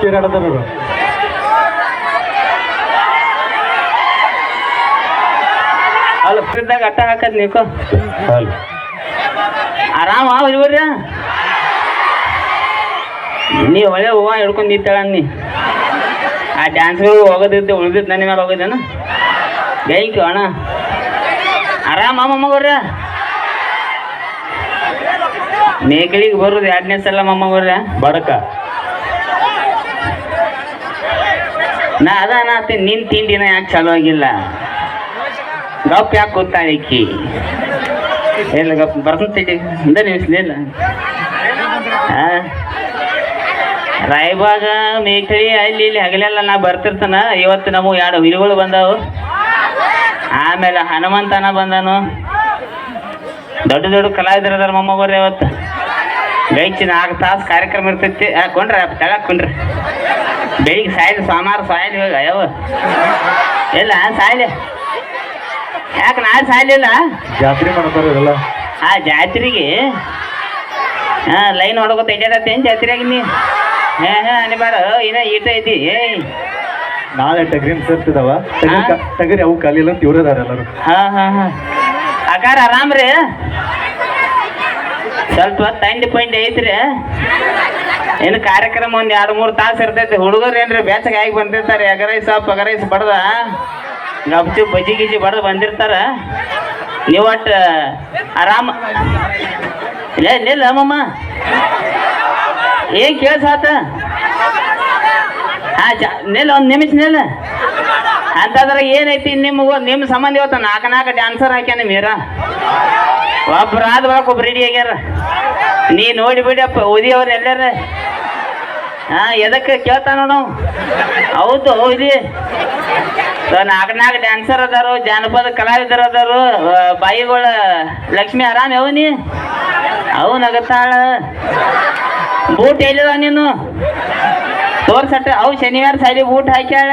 ಚೀರಾಡದ್ರು ಅಲ್ಲ ಫ್ರಿಡ್ದಾಗ ಅಟ್ಟ ಹಾಕದ್ ನೀಕು? ಅಲ್ಲ ಆರಾಮ ಇವ್ರ ನೀ ಒಳ್ಳೆ ಹೂವ ಹಿಡ್ಕೊಂಡು ನಿಂತಾಳ ನೀ ಆ ಡ್ಯಾನ್ಸ್ಗಳು ಹೋಗೋದಿದ್ದೆ ಉಳಿದಿದ್ದು ನನ್ನ ಮೇಲೆ ಹೋಗೋದೇನು? ಗೈಕು ಅಣ್ಣ. ಆರಾಮ ಮೊಮ್ಮಗವ್ರ ಮೇಕಳಿಗೆ ಬರೋದು ಎರಡನೇ ಸಲ ಮೊಮ್ಮಗವ್ರ ಬಡಕ ನಾ ಅದ ಅನ್ನತ್ತೀನಿ ನಿನ್ ತಿಂಡಿನ ಯಾಕೆ ಚಲೋ ಆಗಿಲ್ಲ? ಗಪ್ ಯಾಕೆ ಎಲ್ಲ ಇಲ್ಲ ಗಪ್ ಬರ್ತೀನಿ ಹಿಂದೆ ನಿಲ್ಸಲಿಲ್ಲ ರಾಯಬಾಗ ಮೇಕಳಿ ಅಲ್ಲಿ ಇಲ್ಲಿ ಹಗಲೆಲ್ಲ ನಾ ಬರ್ತಿರ್ತಾನ. ಇವತ್ತು ನಮಗೆ ಎರಡು ಹುಲಿಗಳು ಬಂದಾವು. ಆಮೇಲೆ ಹನುಮಂತನ ಬಂದನು. ದೊಡ್ಡ ದೊಡ್ಡ ಕಲಾವಿದರು ಅದಾರ ಮೊಮ್ಮಗೋರಿ ಇವತ್ತು. ಬೆಂಚಿ ನಾಲ್ಕು ತಾಸು ಕಾರ್ಯಕ್ರಮ ಇರ್ತೈತಿ. ಆ, ಕೊಂಡ್ರಿ ತೆಳಕ್ ಕೊಂಡ್ರಿ. ಬೆಳಿಗ್ಗೆ ಸಾಯ್ಲಿ ಸೋಮವಾರ ಸಾಯ್ಲಿ ಇವಾಗ ಯಾವ ಇಲ್ಲ ಸಾಯ್ಲಿ. ಯಾಕೆ ನಾ ಸಾಯ್ಲಿಲ್ಲ ಜಾತ್ರೆ ಮಾಡ್ತಾರೆ ಇವೆಲ್ಲ. ಆ ಜಾತ್ರೆಗೆ ಹಾ ಲೈನ್ ಹೊಡ್ಕೊತ ಇಡ್ಯಾಡತ್ತೇನು ಜಾತ್ರೆಗೆ ನೀ? ಹೇ ಹೇ ಅನಿಬಾರ ಇನ್ನ ಈಟ ಐತಿ ಏಯ್. ನಾಳೆ ಟಗ್ರಿನ್ ಸೇರ್ತಿದಾವ? ಟಗರಿ ಅವು ಕಲಿಲ್ಲ ಅಂತ ಇವ್ರದಾರ ಎಲ್ಲರೂ. ಹಾ ಹಾ ಹಾ. ಅಕಾರ ಆರಾಮ್ರಿ? ಸ್ವಲ್ಪ ತಂಡಿ ಪಂಡಿ ಐತ್ರಿ. ಏನು ಕಾರ್ಯಕ್ರಮ ಒಂದ್ ಎರಡು ಮೂರು ತಾಸು ಇರ್ತೈತಿ. ಹುಡುಗರು ಏನ್ರಿ ಬೇಸಗೆ ಆಗಿ ಬಂದಿರ್ತಾರೆ, ಎಗರೈಸ್ ಪಗರೈಸ್ ಬಡ್ದ. ಗಬ್ಚು ಬಜ್ಜಿ ಗಿಜ್ಜಿ ಬಡ್ದು ಬಂದಿರ್ತಾರ. ನೀವು ಒಟ್ಟು ಆರಾಮ. ಏ ನಿಲ್ಲ ಅಮ್ಮಮ್ಮ. ಏನ್ ಕೇಳ್ಸಾತ ಹಾ, ಚ ನಿಲ್ಲ ಒಂದು ನಿಮಿಷ ನಿಲ್ಲ ಅಂತಂದ್ರೆ ಏನೈತಿ ನಿಮ್ಗೆ ನಿಮ್ಮ ಸಂಬಂಧ ಇವತ್ತು ನಾಲ್ಕು ನಾಲ್ಕು ಡ್ಯಾನ್ಸರ್ ಹಾಕ್ಯಾನ ಮೀರ. ಒಬ್ರು ಆದ ಒಬ್ರು ರೆಡಿ ಆಗ್ಯಾರ ನೀ ನೋಡಿ ಬಿಡಪ್ಪ ಓದಿಯವ್ರು ಎಲ್ಲಾರ. ಹಾ ಎದಕ್ಕೆ ಕೇಳ್ತಾನೋ ನಾವು ಹೌದು ಇಲ್ಲಿ. ನಾಲ್ಕು ಡ್ಯಾನ್ಸರ್ ಅದಾರು, ಜಾನಪದ ಕಲಾವಿದರು ಅದಾರು ಬಾಯಿಗಳ ಲಕ್ಷ್ಮಿ ಆರಾಮ್ ಯಾವ ನೀ? ಅವು ನಗತಾಳ. ಬೂಟ್ ಎಲ್ಲಿದ ನೀನು? ತೋರ್ಸಟ್ಟ, ಅವು ಶನಿವಾರ ಸಾಲಿ ಬೂಟ್ ಹಾಕ್ಯಾಳ.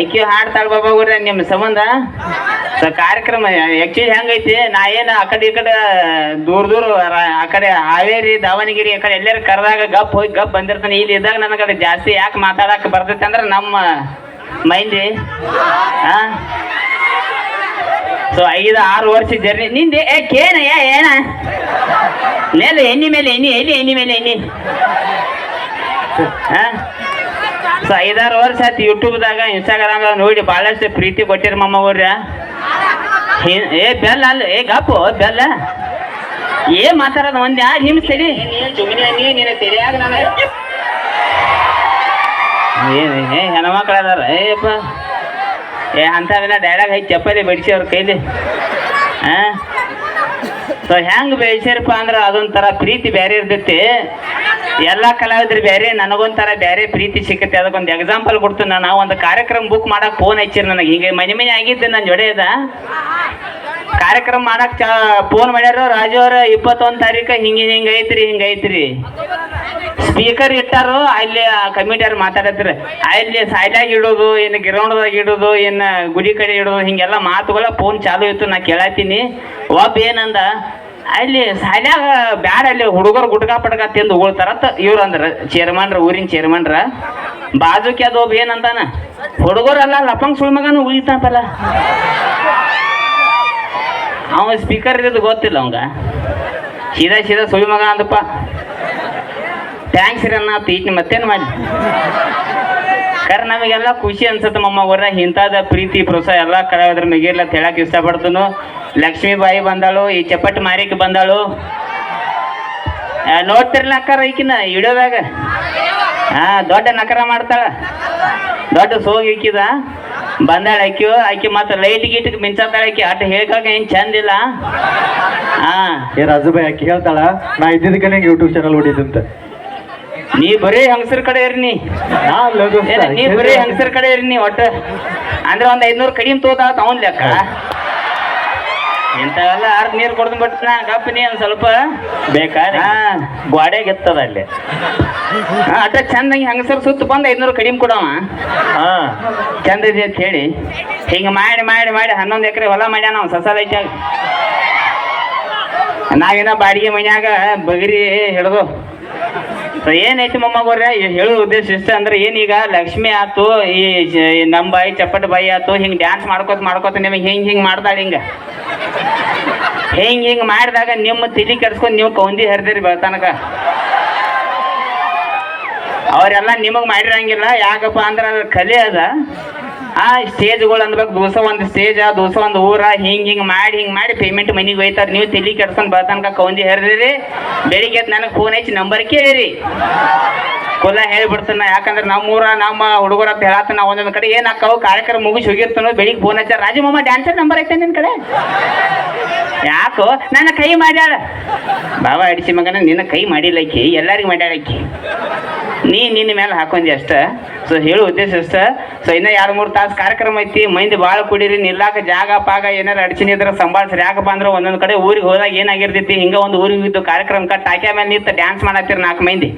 ಐಕ್ಯೂ ಹಾಡ್ತಾಳ ಬಾಬಾ ಗುರ್ರ ನಿಮ್ಮ ಸಂಬಂಧ? ಕಾರ್ಯಕ್ರಮ ಆಕ್ಚುಲಿ ಹೆಂಗೈತಿ? ನಾ ಏನು ಆ ಕಡೆ ಈ ಕಡೆ ದೂರ ದೂರ ಆ ಕಡೆ ಹಾವೇರಿ, ದಾವಣಗೆರೆ ಆ ಕಡೆ ಎಲ್ಲರ ಕರೆದಾಗ ಗಪ್ ಹೋಗಿ ಗಪ್ ಬಂದಿರ್ತಾನೆ. ಇಲ್ಲಿ ಇದ್ದಾಗ ನನ್ನ ಕಡೆ ಜಾಸ್ತಿ ಯಾಕೆ ಮಾತಾಡಕ್ಕೆ ಬರ್ತೈತೆ ಅಂದ್ರೆ ನಮ್ಮ ಮೈಂಡ್ ಹಾಂ ಸೊ ಐದು, ಆರು ವರ್ಷ ಜರ್ನಿ ನಿಂದೆ, ಏ, ಕೇನ ಏನ? ಮೇಲೆ ಎಣ್ಣೆ ಮೇಲೆ ಎಣ್ಣೆ, ಎಲ್ಲಿ ಎಣ್ಣೆ ಮೇಲೆ ಎಣ್ಣೆ? ಹಾಂ ಸೊ ಐದಾರು ವರ್ಷ ಆಯ್ತು ಯೂಟ್ಯೂಬ್ದಾಗ ಇನ್ಸ್ಟಾಗ್ರಾಮ್ದಾಗ ನೋಡಿ ಭಾಳಷ್ಟು ಪ್ರೀತಿ ಕೊಟ್ಟಿರಿ ಮಮ್ಮವ್ರ ಏ ಬೆಲ್ಲ ಅಲ್ಲ, ಏ ಗಪ್ಪು, ಬೆಲ್ಲ. ಏ ಮಾತಾಡೋದು ಒಂದ್ ಯಾರು ನಿಮ್ ಏನ್ ಏ ಹೆಣ್ಮಕ್ಳು ಅದಾರ ಏಪ್ಪ ಏ, ಅಂಥವೆಲ್ಲ ಡೈಲಾಗ್ ಐತಿ ಚಪ್ಪಲಿ ಬಡಿಸಿ ಅವ್ರ ಕೈಲಿ. ಹಾ ಸೊ ಹೆಂಗ್ ಬೆಳ್ಸ್ಯಾರಪ್ಪ ಅಂದ್ರೆ ಅದೊಂಥರ ಪ್ರೀತಿ ಬೇರೆ ಇರ್ತೈತಿ. ಎಲ್ಲ ಕಲಾವಿದ್ರು ಬೇರೆ ನನಗೊಂಥರ ಬೇರೆ ಪ್ರೀತಿ ಸಿಕ್ಕತ್ತೆ. ಅದಕ್ಕೊಂದು ಎಕ್ಸಾಂಪಲ್ ಕೊಡ್ತೀನಿ ನಾನು ಒಂದು ಕಾರ್ಯಕ್ರಮ ಬುಕ್ ಮಾಡಕ್ ಫೋನ್ ಹಚ್ಚಿರಿ ನನಗೆ. ಹಿಂಗೆ ಮನೆ ಮನೆ ಆಗಿದ್ದೆ ನನ್ನ ಜೊಡೆ ಅದ ಕಾರ್ಯಕ್ರಮ ಮಾಡಕ್ ಫೋನ್ ಮಾಡ್ಯಾರ, ರಾಜು ಅವ್ರ ಇಪ್ಪತ್ತೊಂದು ತಾರೀಕು ಹಿಂಗೆ ಹಿಂಗೆ ಐತ್ರಿ ಹಿಂಗೆ ಐತ್ರಿ. ಸ್ಪೀಕರ್ ಇಟ್ಟಾರು, ಅಲ್ಲಿ ಕಮಿಟಿ ಅವ್ರು ಮಾತಾಡತ್ರಿ. ಅಲ್ಲಿ ಸೈಡಾಗಿ ಇಡೋದು, ಏನು ಗ್ರೌಂಡ್ದಾಗ ಇಡೋದು, ಏನು ಗುಡಿ ಕಡೆ ಇಡೋದು, ಹಿಂಗೆಲ್ಲ ಮಾತುಗಳ ಫೋನ್ ಚಾಲು ಇತ್ತು. ನಾ ಕೇಳತ್ತೀನಿ ಒಬ್ಬ ಏನಂದ ಅಲ್ಲಿ ಸಾಲ್ಯಾಗ ಬ್ಯಾಡ ಅಲ್ಲಿ ಹುಡುಗರು ಗುಟ್ಕ ಪಟ್ಕ ತಿಂದು ಉಳ್ತಾರತ್ತ ಇವ್ರು ಅಂದ್ರ ಚೇರ್ಮನ್ರ ಊರಿನ ಚೇರ್ಮನ್ರ ಬಾಜುಕಿ ಅದು ಒಬ್ಬ ಏನಂತಾನ ಹುಡುಗರಲ್ಲ ಲಪಂಗ್ ಸುಳ್ಮಗನು ಉಳಿತಾಪಲ್ಲ ಅವ ಸ್ಪೀಕರ್ ಇರೋದು ಗೊತ್ತಿಲ್ಲ ಅವಂಗ. ಸೀದಾ ಸೀದಾ ಸುಳ್ ಮಗ ಅಂದಪ್ಪ. ಥ್ಯಾಂಕ್ಸ್ ರೀ ಅನ್ನ ಮತ್ತೇನು ಮಾಡಿ? ಕರ್ ನಮಗೆಲ್ಲ ಖುಷಿ ಅನ್ಸುತ್ತೆ ಮಮ್ಮ ಅವರ. ಇಂಥದ ಪ್ರೀತಿ, ಪ್ರೋತ್ಸಾಹ ಎಲ್ಲ ಕಲಾವಿದ್ರ ಮಿಗಿರ್ಲ ಅಂತ ಹೇಳಕ್ ಇಷ್ಟಪಡ್ತನು. ಲಕ್ಷ್ಮೀಬಾಯಿ ಬಂದಾಳು, ಈ ಚಪ್ಪಟ್ಟು ಮಾರಿಕೆ ಬಂದಾಳು. ನೋಡ್ತಿರ್ಲ ಅಕ್ಕಾರ ಈಕಿನ ಇಡೋದಾಗ ಹಾ ದೊಡ್ಡ ನಕರ ಮಾಡ್ತಾಳ. ದೊಡ್ಡ ಸೋಗಿ ಇಕ್ಕಿದ ಬಂದಾಳ ಆಕಿ ಆಕಿ ಮತ್ತೆ ಲೈಟ್ ಗೀಟ್ ಮಿಂಚಾತಾಳ ಆಕಿ. ಅಟ್ ಹೇಳ್ಕಾಗ ಏನ್ ಚಂದಿಲ್ಲ ಹಾ ಏ ರಾಜುಬಾಯಿ, ಆಕಿ ಹೇಳ್ತಾಳ, ನಾ ಇದ್ದಿದ್ದಕ್ಕೆ ಯೂಟ್ಯೂಬ್ ಚಾನಲ್ ಹೊಡಿದಂತ ನೀ ಬರೀ ಹೆಂಗಸರ ಕಡೆ ಇರ್ನಿ ನೀ. ಬರೀ ಹೆಂಗಸರ ಕಡೆ ಇರ್ನಿ ನೀ ಒಟ್ಟ. ಅಂದ್ರೆ ಒಂದ್ ಐದ್ನೂರು ಕಡಿಮೆ ತೋದ ಅವನ್ ಲೆಕ್ಕ. ಇಂಥವೆಲ್ಲ ಅರ್ಧ ನೀರು ಕೊಡ್ದು ಬಟ್ ನಾ ಗಪ್ಪ ನೀ ಒಂದ್ ಸ್ವಲ್ಪ. ಬೇಕಾ ಗ್ವಾಡೆ ಗೆತ್ತದ ಅಲ್ಲಿ. ಅಟ ಅಟ್ಟ ಚಂದಂಗಿ ಹಂಗಸರ್ ಸುತ್ತ ಬಂದು ಐದ್ನೂರು ಕಡಿಮೆ ಕೊಡವ. ಹಾ. ಚಂದ ಇದೆ ಅಂತ ಹೇಳಿ. ಹಿಂಗ ಮಾಡಿ ಮಾಡಿ ಮಾಡಿ ಹನ್ನೊಂದು ಎಕರೆ ಹೊಲ ಮಾಡ್ಯಾನ ನಾವು ಸಸಾಲ ನಾವೇನ ಬಾಡಿಗೆ ಮನ್ಯಾಗ ಬಗರಿ ಹಿಡ್ದು ಸೊ ಏನೈತಿ ಮೊಮ್ಮಗೋರ್ಯ ಹೇಳೋ ಉದ್ದೇಶ ಇಷ್ಟ ಅಂದ್ರೆ ಏನೀಗ ಲಕ್ಷ್ಮಿ ಆತು, ಈ ನಮ್ಮ ಬಾಯಿ ಚಪ್ಪಟ ಬಾಯಿ ಆತು, ಹಿಂಗೆ ಡ್ಯಾನ್ಸ್ ಮಾಡ್ಕೋತ ಮಾಡ್ಕೋತ ನಿಮಗೆ ಹಿಂಗೆ ಹಿಂಗೆ ಮಾಡ್ತಾಳೆ ಹಿಂಗೆ. ಹಿಂಗೆ ಹಿಂಗೆ ಮಾಡಿದಾಗ ನಿಮ್ಮ ತಿಳಿ ಕೆಡ್ಸ್ಕೊಂಡು ನೀವು ಕೌಂದಿ ಹರಿದಿರಿ ಬೆಳ್ತಾನಕ. ಅವರೆಲ್ಲ ನಿಮಗೆ ಮಾಡಿರಂಗಿಲ್ಲ, ಯಾಕಪ್ಪ ಅದ್ರ ಕಲೆ ಅದ. ಆ ಸ್ಟೇಜ್ಗಳು ಅನ್ಬೇಕು ದೋಸ ಒಂದು ಸ್ಟೇಜ್ ದೋಸ ಒಂದು ಊರ, ಹಿಂಗೆ ಹಿಂಗೆ ಮಾಡಿ ಹಿಂಗೆ ಮಾಡಿ ಪೇಮೆಂಟ್ ಮನಿಗೆ ಒಯ್ತಾರೆ. ನೀವು ತಲೆ ಕೆಡ್ಸ್ಕೊಂಡು ಬರ್ತನಕ ಕೌಂದಿ ಹೇರ್ರಿ ಬೆಳಿಗ್ಗೆ ನನಗೆ ಫೋನ್ ಹಚ್ಚಿ ನಂಬರ್ ಕೇಳಿರಿ. ಕೊಲ್ಲ ಹೇಳ್ಬಿಡ್ತಾನ ಯಾಕಂದ್ರೆ ನಮ್ಮೂರ, ನಮ್ಮ ಹುಡುಗರ ಅಂತ ಹೇಳತ್ತ ನಾವು ಒಂದೊಂದು ಕಡೆ. ಏನು ಹಾಕವು ಕಾರ್ಯಕ್ರಮ ಮುಗಿಸಿ ಹೋಗಿರ್ತಾನೋ ಬೆಳಿಗ್ಗೆ ಫೋನ್ ಹಚ್ಚಾರ. ರಾಜಮಮ್ಮ ಡ್ಯಾನ್ಸರ್ ನಂಬರ್ ಐತೆ ನಿನ್ನ ಕಡೆ? ಯಾಕೋ? ನನ್ನ ಕೈ ಮಾಡ್ಯಾಳ. ಬಾಬಾ ಅಡಿಸಿ ಮಗನ, ನಿನ್ನ ಕೈ ಮಾಡಿಲ್ಲಕ್ಕಿ ಎಲ್ಲರಿಗೂ ಮಾಡ್ಯಾಳಕ್ಕಿ ನೀ ನಿನ್ನ ಮೇಲೆ ಹಾಕೊಂಡಿ ಅಷ್ಟ. ಸೊ ಹೇಳು ಉದ್ದೇಶ ಅಷ್ಟ. ಸೊ ಇನ್ನ ಎರಡು ಮೂರು ತಾಸು ಕಾರ್ಯಕ್ರಮ ಐತಿ, ಮಂದಿ ಭಾಳ ಕುಡೀರಿ, ನಿಲ್ಲಾಕ ಜಾಗ ಪಾಗ ಏನಾರ ಅಡಚಣೆ ಇದ್ರೆ ಸಂಭಾಳಿಸ್ರಿ. ಯಾಕಪ್ಪ ಅಂದ್ರೆ ಒಂದೊಂದು ಕಡೆ ಊರಿಗೆ ಹೋದಾಗ ಏನಾಗಿರ್ತೈತಿ ಹಿಂಗ ಒಂದು ಊರಿಗೆ ಇದ್ದು ಕಾರ್ಯಕ್ರಮ ಕಟ್ ಟಾಕ್ಯಾ ಮೇಲೆ ನಿಂತು ಡ್ಯಾನ್ಸ್ ಮಾಡತ್ತೀರಿ ನಾಲ್ಕು ಮಂದಿ.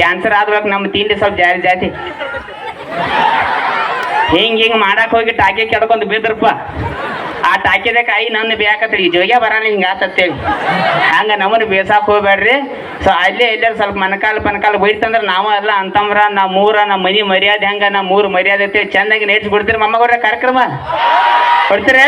ಡ್ಯಾನ್ಸರ್ ಆದ್ಬೇಕು ನಮ್ಮ ತಿಂಡಿ ಸ್ವಲ್ಪ ಜಾರಿ ಜಾತಿ. ಹಿಂಗ್ ಹಿಂಗ್ ಮಾಡಕ್ ಹೋಗಿ ಟಾಕಿ ಕೆಡ್ಕೊಂಡು ಬಿದ್ರಪ್ಪ. ಆ ಟಾಕಿದ ಕಾಯಿ ನನ್ನ ಬೇಕತ್ರಿ. ಜೋಗ್ಯ ಬರಲ್ಲ ಹಿಂಗೆ ಆತತ್ತೇಳಿ ಹಂಗ ನಮ್ಮನ್ನು ಬೇಸಾಕ್ ಹೋಗ್ಬೇಡ್ರಿ. ಸೊ ಅಲ್ಲೇ ಇಲ್ಲೇ ಸ್ವಲ್ಪ ಮನಕಾಲ ಪನಕಾಲ ಬೈತಂದ್ರೆ ನಾವು ಎಲ್ಲ ಅಂತಂಬ್ರ ನಾ ಮೂರ ನಮ್ಮ ಮನಿ ಮರ್ಯಾದೆ ಹೆಂಗ ನಮ್ಮ ಮೂರು ಮರ್ಯಾದೆ ಚೆನ್ನಾಗಿ ನೆಚ್ಚಿ ಬಿಡ್ತೀರಿ ಮಮ್ಮಗವ್ರ ಕಾರ್ಯಕ್ರಮ. ಕೊಡ್ತೀರ?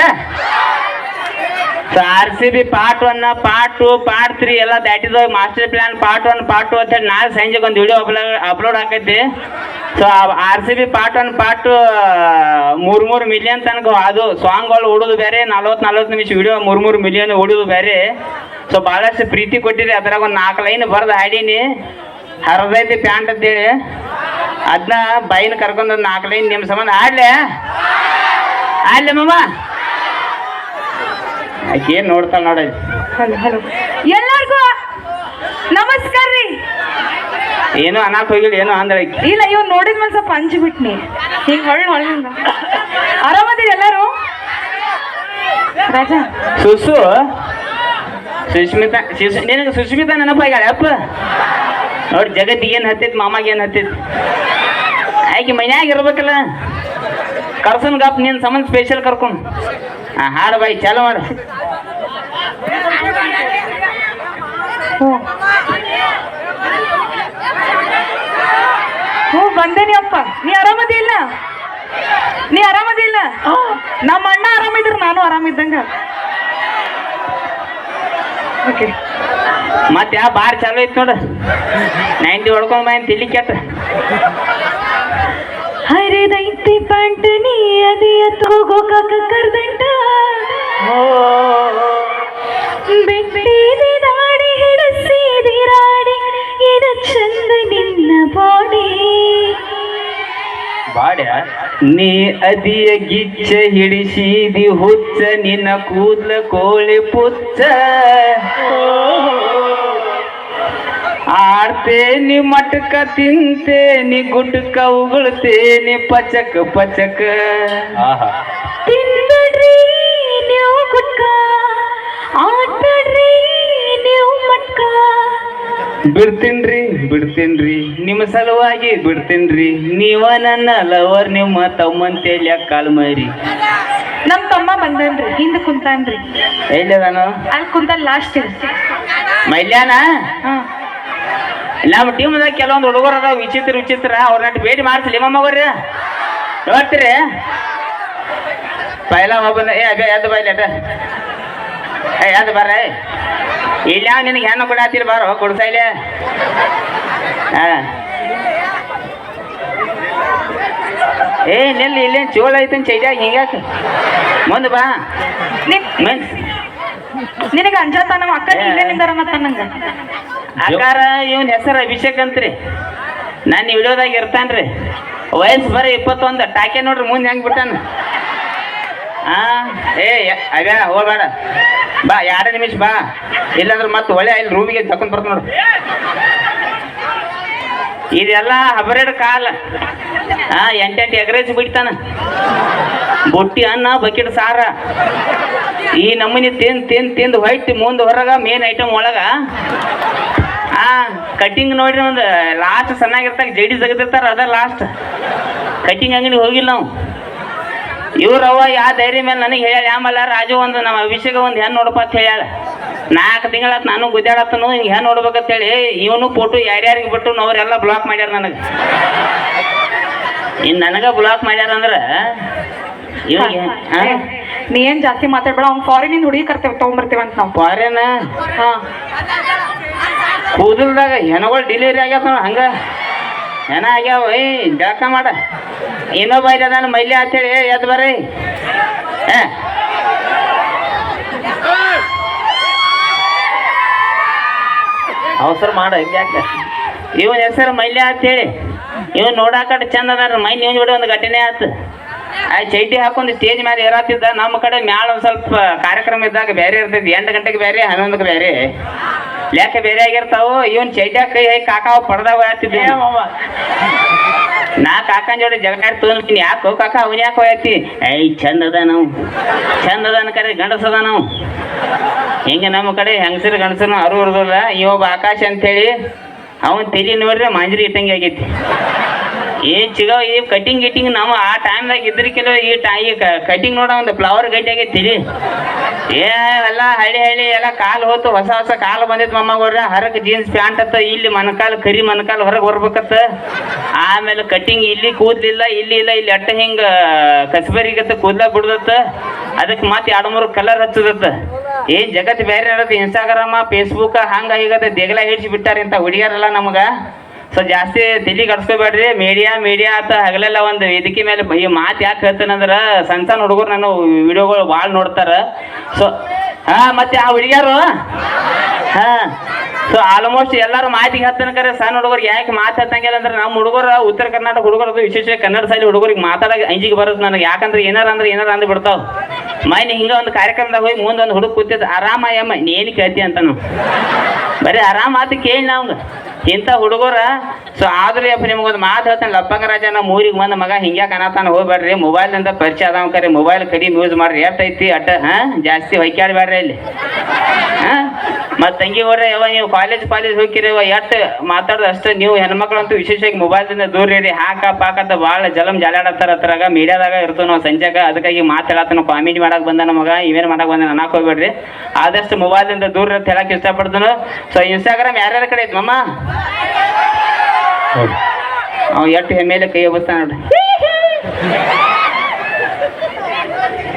R C B part one part two part three ಎಲ್ಲ ದಾಟಿದ master plan part one part two ಅಂತ ಹೇಳಿ ನಾಳೆ ಸಂಜೆಗೆ ಒಂದು ವಿಡಿಯೋ ಅಪ್ಲೋಡ್ ಅಪ್ಲೋಡ್ ಆಕೈತಿ so R C B part one part ಮೂರು ಮೂರು ಮಿಲಿಯನ್ ತನಕ ಅದು ಸಾಂಗ್ಗಳು ಓಡೋದು ಬೇರೆ, ನಲ್ವತ್ತು ನಲ್ವತ್ತು ನಿಮಿಷ ವಿಡಿಯೋ ಮೂರು ಮೂರು ಮಿಲಿಯನ್ ಓಡೋದು ಬೇರೆ. ಸೊ ಭಾಳಷ್ಟು ಪ್ರೀತಿ ಕೊಟ್ಟಿರಿ ಅದ್ರಾಗ ಒಂದು ನಾಲ್ಕು ಲೈನ್ ಬರ್ದು ಹಾಡೀನಿ. ಹರದೈತಿ ಪ್ಯಾಂಟ್ ಅಂತೇಳಿ ಅದನ್ನ ಬೈನ್ ಕರ್ಕೊಂಡು ನಾಲ್ಕು ಲೈನ್ ನಿಮ್ಮ ಸಂಬಂಧ. ಆಡ್ಲೆ ಆಡ್ಲೆ ಮಮ್ಮ ಆಕೆ ಏನು ನೋಡ್ತಾಳೆ ನೋಡಿ. Hello hello. ಎಲ್ಲರಿಗೂ ನಮಸ್ಕಾರ ರೀ. ಏನು ಅನಾಕ್ ಹೋಗಿಲ್ಲ ಏನೋ ಅಂದ್ರೆ ಆಕಿ. ಇಲ್ಲ ಇವ್ ನೋಡಿದ ಮೇಲೆ ಸ್ವಲ್ಪ ಅಂಜಿ ಬಿಟ್ನಿ ಹಿಂಗ್ ಹೊಳ್ ಹೊಳ್ ಹಿಂಗ. ಆರಾಮದಿರಿ ಎಲ್ಲರೂ? ರಾಜಾ. ಸುಸು. ಸುಸ್ಮಿತಾ ಸುಸ್ ನಿನಗೆ ಸುಸ್ಮಿತಾ ನೆನಪಾಗ್ಯಾಳ ಅಪ್ಪ? ನೋಡಿ ಜಗತ್ತಿಗೆ ಏನು ಹತ್ತೈತಿ ಮಾಮಾಗ ಏನು ಹತ್ತೈತಿ? ಆಕೆ ಮನ್ಯಾಗ ಇರ್ಬೇಕಲ್ಲ. ಕರ್ಸನ್ ಗಪ್ ನೀನು ಸಂಬಂಧ ಸ್ಪೆಷಲ್ ಕರ್ಕೊಂಡು. ಹಾಂ ಹಾಡು ಬಾಯಿ ಚಾಲು ಮಾಡು. ಹ್ಞೂ. ಬಂದೇನಿ ಅಪ್ಪ. ನೀ ಆರಾಮದಿ ಇಲ್ಲ? ನೀ ಆರಾಮದಿ ಇಲ್ಲ? ನಮ್ಮ ಅಣ್ಣ ಆರಾಮಿದ್ರು ನಾನು ಆರಾಮಿದ್ದಂಗ. ಓಕೆ ಮತ್ತೆ ಯಾ ಬಾರ್ ಚಾಲು ಐತಿ ನೋಡು. ನೈಂಟಿ ಹೊಡ್ಕೊಂಡ್ ಬಾಯ್ ತಿಳಿ ಕೆಟ್ಟ ಹರಿದೈತಿ ಪಂಟ ನೀ ಅದಿಯ ಕಕ್ಕ ಕರ್ದಂಟ. ಬೆಟ್ಟಿದಿ ದಾಡಿ ಹಿಡಿಸಿದಿ ರಾಡಿ ಇದು ಚಂದ ನಿನ್ನ ಬಾಡಿ. ಬಾಡ್ಯ? ನೀ ಅದಿಯ ಗಿಚ್ಚ ಹಿಡಿಸಿದಿ ಹುಚ್ಚ ನಿನ್ನ ಕೂದ್ಲ ಕೋಳಿ ಪುಚ್ಚ. ಆಡ್ತೇನಿ ಮಟಕ ತಿಂತೇನಿ ಗುಡ್ಕ ಉಗುಳ್ತೇನಿ ಪಚಕ ಪಚಕ. ತಿನ್ಬೇಡ್ರಿ ನೀವು ಗುಟ್ಕ. ಆಡ್ಬೇಡ್ರಿ ನೀವು ಮಟ್ಕ. ಬಿಡ್ತೀನ್ರಿ ಬಿಡ್ತೀನ್ರಿ. ನಿಮ್ಮ ಸಲುವಾಗಿ ಬಿಡ್ತೀನ್ರಿ. ನೀವ ನನ್ನ ಲವರ್ ನಿಮ್ಮ ತಮ್ಮಂತೇಳಿ ಕಾಲ್ ಮರಿ. ನಮ್ ತಮ್ಮ ಬಂದನ್ರಿ ಹಿಂದೆ ಕುಂತಾನ್ರಿ. ಎಲ್ಲಿ ನಾನು ಅಲ್ಲಿ ಕುಂತ ಲಾಸ್ಟ್ ಮೈಲ್ಯಾನ? ಹಾ. ನಮ್ಮ ಟೀಮ್ದಾಗ ಕೆಲವೊಂದು ಹುಡುಗರು ಅದಾವ ವಿಚಿತ್ರ ವಿಚಿತ್ರ. ಅವ್ರನ್ನ ಭೇಟಿ ಮಾಡ್ಸಲಿ ಮಮ್ಮಗವ್ರಿ ನೋಡ್ತೀರಿ? ಪೈಲ ಒಬ್ಬನ ಏ ಅದೇ ಎದ್ದು ಬೈಲಿ ಅದ ಏ ಅದು ಬರ್ರ ಇಲ್ಲ ನಿನಗೆ ಹೆಣ್ಣು ಕೊಡಾತಿರ್ ಬಾರ ಕೊಡ್ಸೈಲೆ ಹಾ. ಏ ನಿಲ್ಲಿ ಇಲ್ಲೇನು ಚೋಳ ಐತನ್ ಚೈದ್ಯಾಗ ಹಿಂಗಾಕ ಮುಂದೆ ಬಾ. ನಿನ್ ನಿನಗೆ ನಿನಗ ಅಂಜಾತ ನಮ್ಮ ಅಕ್ಕ ಇಲ್ಲೇ ನಿಂದಾರ ಮತ್ತೆ ನಂಗ? ಆಕಾರ, ಇವನ್ ಹೆಸರು ಅಭಿಷೇಕ್ ಅಂತ್ರಿ. ನಾನು ವಿಡಿಯೋದಾಗ ಇರ್ತಾನ್ರಿ. ವಯಸ್ಸು ಬರೀ ಇಪ್ಪತ್ತೊಂದು. ಟಾಕೆ ನೋಡ್ರಿ, ಮುಂದೆ ಹೆಂಗ್ ಬಿಟ್ಟಾನ? ಆ, ಏ ಅವ್ಯಾ ಹೋಗ್ಬೇಡ. ಬಾ, ಎರಡು ನಿಮಿಷ ಬಾ. ಇಲ್ಲಾಂದ್ರೆ ಮತ್ತೆ ಒಳ್ಳೆ ಇಲ್ಲಿ ರೂಮಿಗೆ ತಕೊಂಡ್ ಬರ್ತ ನೋಡು. ಇದೆಲ್ಲ ಹಬರೆಡ್ ಕಾಲ. ಹಾ ಎಂಟೆಂಟು ಎಗ್ರೇಜ್ ಬಿಡ್ತಾನ. ಬೊಟ್ಟಿ, ಅನ್ನ, ಬಕೆಟ್, ಸಾರ. ಈ ನಮ್ಮನಿ ತಿಂದು ತಿಂದು ತಿಂದು ಹೊಯ್ತಿ ಮುಂದೆ ಹೊರಗ ಮೇನ್ ಐಟಮ್ ಒಳಗ, ಆ ಕಟಿಂಗ್ ನೋಡ್ರಿ ಒಂದು ಲಾಸ್ಟ್ ಚೆನ್ನಾಗಿರ್ತಾಗ ಜಡಿ ತೆಗೆದಿರ್ತಾರ ಅದ ಲಾಸ್ಟ್ ಕಟಿಂಗ್ ಅಂಗಡಿ ಹೋಗಿಲ್ಲ ನಾವು. ಇವ್ರವ್ವ ಯಾವ ಧೈರ್ಯ ಮೇಲೆ ನನಗೆ ಹೇಳ್ಯಾಳ ಆಮೇಲೆ ರಾಜು ಒಂದು ನಮ್ಮ ಅಭಿಷೇಕ ಒಂದು ಹೆಣ್ಣು ನೋಡಪ್ಪ ಅಂತ ಹೇಳ್ಯಾಳ. ನಾಲ್ಕು ತಿಂಗಳ ನಾನು ಗುದ್ದಾಡತ್ತನು ಹಿಂಗೆ ಅಂತ ನೋಡ್ಬೇಕಂತೇಳಿ ಇವನು ಫೋಟೋ ಯಾರ್ಯಾರಿಗೆ ಬಿಟ್ಟು ಅವರೆಲ್ಲ ಬ್ಲಾಕ್ ಮಾಡ್ಯಾರ ನನಗೆ. ಇನ್ನು ನನಗೆ ಬ್ಲಾಕ್ ಮಾಡ್ಯಾರ ಅಂದ್ರೆ ನೀ ಏನ್ ಜಾಸ್ತಿ ಮಾತಾಡ್ಬೇಡ ಅವ್ನ್ ಇನ್ ಹುಡುಗಿ ಕರ್ತೇವೆ ತಗೊಂಡ್ಬರ್ತೇವೆ ಅಂತ ನಾವು. ಫಾರಿನ್ ಹಾ. ಕೂದಲ್ದಾಗ ಹೆಣಗಳು ಡಿಲಿವರಿ ಆಗ್ಯಾವ ಹಂಗ. ಹೆಣ ಆಗ್ಯಾವ ಏ ಜಳಕ ಮಾಡ. ಏನೋ ಬೈದ ನಾನು ಮೈಲಿ ಅಂತೇಳಿ ಎದ್ ಬರ್ರಿ. ಏ ಅವಸರ ಮಾಡ ಹಿಂಗ್ಯಾಕೆ ಇವನ್ ಹೆಸರು ಮಲ್ಯ ಅಂತೇಳಿ ಇವನ್ ನೋಡಾಕಡೆ ಚಂದ ಅದಾರ ಮೈ ನೀವು ನೋಡಿ ಒಂದು ಘಟನೆ ಆತು. ಆ ಚೈಟಿ ಹಾಕೊಂಡು ಸ್ಟೇಜ್ ಮೇಲೆ ಏರಾತಿದ್ದ, ನಮ್ಮ ಕಡೆ ಮ್ಯಾಲ ಒಂದು ಸ್ವಲ್ಪ ಕಾರ್ಯಕ್ರಮ ಇದ್ದಾಗ ಬೇರೆ ಇರ್ತೈತಿ, ಎಂಟು ಗಂಟೆಗೆ ಬೇರೆ ಹನ್ನೊಂದಕ್ಕೆ ಬೇರೆ ಲೆಕ್ಕ ಬೇರೆ ಆಗಿರ್ತಾವು, ಇವನ್ ಚೈಟ್ಯಾಗ ಕೈ ಹೈ ಕಾಕಾವ ಪಡ್ದಾಗ ಹೋಗ್ತಿದ್ದೆ ನಾ ಕಾಕನ ಜೋಡಿ ಜಗಾಡ್ ತಗೊಂತೀನಿ ಯಾಕೋ ಕಾಕ ಅವನ್ ಯಾಕೆ ಹೋಯ್ತಿ ಐ ಚಂದ ಅದ ನಾವು. ಚಂದ ಅದ ಕರೆ ಗಂಡಸದ ನಾವು. ಹಿಂಗೆ ನಮ್ಮ ಕಡೆ ಹೆಂಗಸರು, ಗಂಡಸರು ಅರು ಇರೋದಿಲ್ಲ ಇವೊಬ್ಬ ಆಕಾಶ ಅಂತೇಳಿ, ಅವನ್ ತಲೆ ನೋಡ್ರೆ ಮಾಂಜರಿ ಇಟ್ಟಂಗೆ ಆಗೈತಿ. ಏನ್ ಚಿಗೋ, ಈ ಕಟಿಂಗ್ ಗಿಟಿಂಗ್ ನಾವು ಆ ಟೈಮ್ದಾಗ ಇದ್ರಕ್ಕೆಲ್ಲ ಈ ಟೈ ಕಟಿಂಗ್ ನೋಡ ಒಂದು ಫ್ಲವರ್ ಗಟ್ಟಿ ಆಗೈತಿ ತಲಿ ಏ ಹಳ್ಳಿ ಹಳ್ಳಿ, ಎಲ್ಲ ಕಾಲು ಹೋತು, ಹೊಸ ಹೊಸ ಕಾಲು ಬಂದಿತ್ತು ಮಮ್ಮಗೋಡ್ರ ಹರಕ್ ಜೀನ್ಸ್ ಪ್ಯಾಂಟ್ ಅತ್ತ, ಇಲ್ಲಿ ಮನಕಾಲ್, ಕರಿ ಮನಕಾಲ್ ಹೊರಗೆ ಬರ್ಬೇಕತ್ತ. ಆಮೇಲೆ ಕಟಿಂಗ್ ಇಲ್ಲಿ ಕೂದ್ಲಿಲ್ಲ, ಇಲ್ಲಿ ಇಲ್ಲ, ಇಲ್ಲಿ ಅಟ್ಟ ಹಿಂಗ, ಕಸಬರಿಗತ್ತ ಕೂದ್ಲ ಬಿಡ್ದತ್ತ. ಅದಕ್ಕೆ ಮತ್ತೆ ಎರಡು ಮೂರು ಕಲರ್ ಹಚ್ಚದತ್ತ. ಏನ್ ಜಗತ್ ಬೇರೆ ಇರತ್ತೆ ಇನ್ಸ್ಟಾಗ್ರಾಮ ಫೇಸ್ಬುಕ್ ಹಂಗ ಹೀಗತ್ತ, ದೇಗಲ ಹಿಡ್ಸಿ ಬಿಟ್ಟಾರ ಅಂತ ಹುಡುಗಿಯರಲ್ಲ ನಮಗ. ಸೊ ಜಾಸ್ತಿ ತಿಳಿ ಕಟ್ಸ್ಕೋಬೇಡ್ರಿ. ಮೀಡಿಯಾ ಮೀಡಿಯಾ ಅಂತ ಹಗಲೆಲ್ಲ ಒಂದು ವೇದಿಕೆ ಮೇಲೆ ಈ ಮಾತು ಯಾಕೆ ಹೇಳ್ತೇನಂದ್ರ ಸಣ್ಣ ಸಣ್ಣ ಹುಡುಗರು ನಾನು ವಿಡಿಯೋಗಳು ಭಾಳ ನೋಡ್ತಾರೆ. ಸೊ ಹಾ, ಮತ್ತೆ ಆ ಹುಡುಗಿಯರು? ಹಾ. ಸೊ ಆಲ್ಮೋಸ್ಟ್ ಎಲ್ಲರೂ ಮಾತಿಗೆ ಹತ್ತನಕರೆ ಸಣ್ಣ ಹುಡುಗರು ಯಾಕೆ ಮಾತು ಹತ್ತಂಗಿಲ್ಲ ಅಂದ್ರೆ ನಮ್ಮ ಹುಡುಗರು, ಉತ್ತರ ಕರ್ನಾಟಕ ಹುಡುಗರದು ವಿಶೇಷ ಕನ್ನಡ ಶೈಲಿ ಹುಡುಗರಿಗೆ ಮಾತಾಡಕ್ಕೆ ಅಂಜಿಗೆ ಬರುತ್ತೆ ನನಗೆ. ಯಾಕಂದ್ರೆ ಏನಾರ ಅಂದ್ರೆ ಏನಾರ ಅಂದ್ ಬಿಡ್ತಾವ. ಮೈನ್ ಹಿಂಗ ಒಂದು ಕಾರ್ಯಕ್ರಮದಾಗ ಹೋಗಿ ಮುಂದೆ ಒಂದು ಹುಡುಗ ಕೂತಿದ್ದು, ಆರಾಮ ಯಮ್ಮ ಏನು ಕೇಳ್ತಿ? ಅಂತ ನಾವು. ಬರೀ ಆರಾಮ ಆತ ಕೇಳಿ ನಾವು ಇಂಥ ಹುಡುಗರ ಸೊ ಆದ್ರೂ ಅಪ್ಪ ನಿಮಗೊಂದು ಮಾತು ಹೇಳ್ತಾನೆ. ಲಪ್ಪಂಗ ರಾಜ ನಮ್ಮ ಊರಿಗೆ ಬಂದ ಮಗ ಹಿಂಗ್ಯಾ ಕನತಾನ ಹೋಗ್ಬೇಡ್ರಿ. ಮೊಬೈಲ್ನಿಂದ ಪರಿಚಯ ಅದಾವ ಕರೆ. ಮೊಬೈಲ್ ಕಡಿಮೆ ಯೂಸ್ ಮಾಡ್ರಿ. ಎಷ್ಟೈತಿ ಅಟ್ಟ ಹಾ? ಜಾಸ್ತಿ ಹೊಯ್ಕಾಡ್ಬೇಡ್ರಿ ಇಲ್ಲಿ ಹಾ? ಮತ್ತು ತಂಗಿ ಹೋದ್ರೆ ಯಾವ ನೀವು ಕಾಲೇಜ್ ಪಾಲೇಜ್ ಹೋಗಿರಿ ಎಷ್ಟು ಮಾತಾಡೋದು ಅಷ್ಟೇ. ನೀವು ಹೆಣ್ಮಕ್ಳಂತೂ ವಿಶೇಷವಾಗಿ ಮೊಬೈಲ್ದಿಂದ ದೂರ ಇರಿ. ಹಾಕ ಪಾಕಂತ ಭಾಳ ಜಲಂ ಜಾಲಾಡತ್ತಾರ ಹತ್ರಾಗ ಮೀಡಿಯಾದಾಗ ಇರ್ತೀವಿ ನಾವು ಸಂಜೆಗ. ಅದಕ್ಕಾಗಿ ಮಾತಾಡತ್ತಾನ ಕಾಮಿಡಿ ಮಾಡಕ್ ಬಂದ ನಮಗ. ಇವೇನ್ ಮಾಡಕ್ ಬಂದ ಅನ್ನಕ್ ಹೋಗ್ಬೇಡ್ರಿ. ಆದಷ್ಟು ಮೊಬೈಲ್ದಿಂದ ದೂರ ಇರತ್ತೆ ಹೇಳಕ್ ಇಷ್ಟಪಡ್ತಾನು. ಸೊ ಇನ್ಸ್ಟಾಗ್ರಾಮ್ ಯಾರ್ಯಾರ ಕಡೆ ಐತಿ ಮಮ್ಮ ಅವ್ ಎಷ್ಟು ಹೆಮ್ಮೆಲೆ ಕೈ ಒಬ್ಬಸ್ತಾನ ನೋಡ್ರಿ.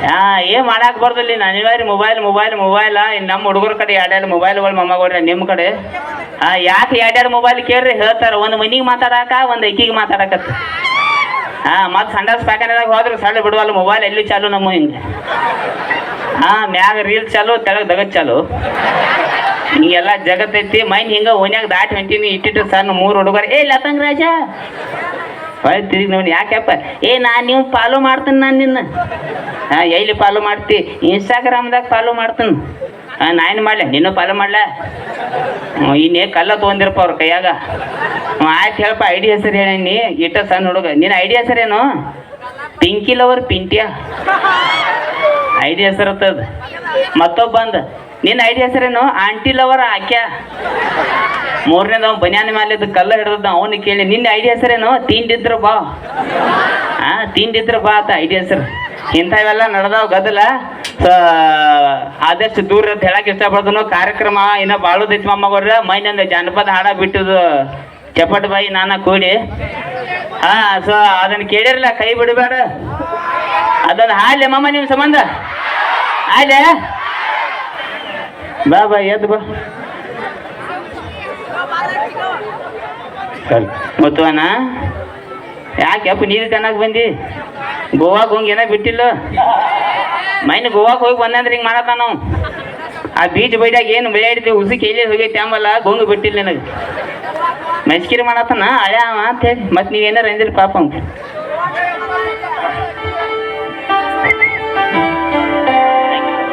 ಹಾ, ಏನ್ ಮಾಡಾಕ್ ಬರ್ದಲ್ಲಿ ಅನಿವಾರ್ಯ ಮೊಬೈಲ್ ಮೊಬೈಲ್ ಮೊಬೈಲ್ ನಮ್ಮ ಹುಡುಗರ ಕಡೆ ಎರಡೆರಡು ಮೊಬೈಲ್ಗಳು ಮೊಮ್ಮಗಳ್ರಿ ನಿಮ್ಮ ಕಡೆ. ಹಾ, ಯಾಕೆ ಎರಡೆರಡು ಮೊಬೈಲ್ ಕೇಳ್ರಿ? ಹೇಳ್ತಾರ. ಒಂದು ಮನಿಗೆ ಮಾತಾಡಾಕ, ಒಂದು ಐಕಿಗೆ ಮಾತಾಡಕತ್ತ ಹಾ, ಮತ್ತೆ ಸಂಡಾಸ್ ಪ್ಯಾಕನ್ಯಾಗ ಹೋದ್ರೆ ಸಣ್ಣ ಬಿಡುವಲ್ಲ ಮೊಬೈಲ್ ಎಲ್ಲಿ ಚಾಲು ನಮ್ಮ ಹಿಂಗೆ ಹಾ, ಮ್ಯಾಗ ರೀಲ್ಸ್ ಚಾಲು, ತೆಳಗ್ ದಗದ್ ಚಾಲು. ಹಿಂಗೆಲ್ಲ ಜಗತ್ತೈತಿ. ಮೈನ್ ಹಿಂಗ ಓನ್ಯಾಗ ದಾಟಿ ಹೊಂಟೀನಿ, ಇಟ್ಟಿಟ್ಟು ಸಣ್ಣ ಮೂರು ಹುಡುಗರು, ಏ ಲತಂಗ್ ರಾಜ ಹೊಳ್ ತಿರುಗಿ ನೋಡಿ ಯಾಕೆಪ್ಪ ಏ ನಾನು ನೀವು ಫಾಲೋ ಮಾಡ್ತೀನಿ ನಾನು ನಿನ್ನ. ಹಾಂ, ಎಲ್ಲಿ ಫಾಲೋ ಮಾಡ್ತಿ? ಇನ್ಸ್ಟಾಗ್ರಾಮ್ದಾಗ ಫಾಲೋ ಮಾಡ್ತೀನಿ. ಹಾಂ ನಾನು ಮಾಡಲೆ? ನಿನ್ನ ಫಾಲೋ ಮಾಡಲ? ಇನ್ನೇ ಕಲ್ಲ ತೊಗೊಂಡಿರಪ್ಪ ಅವ್ರ ಕೈಯಾಗ. ಹ್ಞೂ ಆಯ್ತು ಹೇಳಪ್ಪ, ಐಡಿ ಹೆಸರು ಹೇಳಿ ಇಟ್ಟ ಸಣ್ಣ ಹುಡುಗ. ನಿನ್ನ ಐಡಿ ಹೆಸರೇನು ಪಿಂಕಿ ಲವರ್ ಪಿಂಟ್ಯಾ? ಐಡಿ ಹೆಸರು ಮತ್ತೊಬ್ಬಂದು ಮತ್ತೊಬ್ಬ ಬಂದ. ನಿನ್ನ ಐಡಿಯಾ ಹೆಸರೇನು? Aunty lover ಆಕ್ಯಾ? ಮೂರನೇದ ಬನ್ಯಾನ ಮೇಲೆ ಕಲ್ಲ ಹಿಡಿದ ಅವನು ಕೇಳಿ, ನಿನ್ನ ಐಡಿಯಾ ಹೆಸರೇನು? ತಿಂಡಿದ್ರು ಬಾ. ಹಾ ತಿಂಡಿದ್ರು ಬಾ ಆತ ಐಡಿಯಾ ಹೆಸರು. ಇಂಥವೆಲ್ಲ ನಡೆದಾವ ಗದಲ ಆದಷ್ಟು ದೂರ ಅಂತ ಹೇಳಕ್ ಇಷ್ಟಪಡ್ತಾನು ಕಾರ್ಯಕ್ರಮ ಇನ್ನ ಬಾಳುದೈತಿ ಮಮ್ಮಗವ್ರ. ಮೈನಂದ ಜಾನಪದ ಹಾಡ ಬಿಟ್ಟದು ಚಪಟ್ ಬಾಯಿ ನಾನ ಕೂಡಿ. ಹಾ ಸೊ ಅದನ್ನ ಕೇಳಿರಲ್ಲ ಕೈ ಬಿಡಬೇಡ. ಅದನ್ನ ಹಾಲೆ ಮಮ್ಮ ನಿಮ್ ಸಂಬಂಧ. ಹಾಲೆ ಬಾ ಬಾ, ಎದ್ದು ಬಾ. ಮುತ್ತುವನ ಯಾಕೆ ಅಪ್ಪ ನೀರು ಚೆನ್ನಾಗಿ ಬಂದಿ? ಗೋವಾಗೆ ಹೋಗಿ ಬಿಟ್ಟಿಲ್ಲ? ಮೈನ್ ಗೋವಾಗೆ ಹೋಗಿ ಬಂದಂದ್ರೆ ಹಿಂಗೆ ಮಾಡತ್ತ ನಾವು ಆ ಬೀಚ್ ಬೈಡಾಗ ಏನು ಬೆಳೆಯಾಡಿದ್ವಿ ಉಸಿ ಕೈಲಿ ಹೋಗೈತಿ ತ್ಯಾಂಬಲ್ಲ ಗೊಂಗು ಬಿಟ್ಟಿಲ್ಲ ನನಗೆ. ಮೆಸ್ಕಿರಿ ಮಾಡತ್ತನ ಅಳ್ಯಾವ ಅಂತ ಹೇಳಿ. ಮತ್ತೆ ನೀವೇನಾರು ಅಂದಿರಿ ಪಾಪ.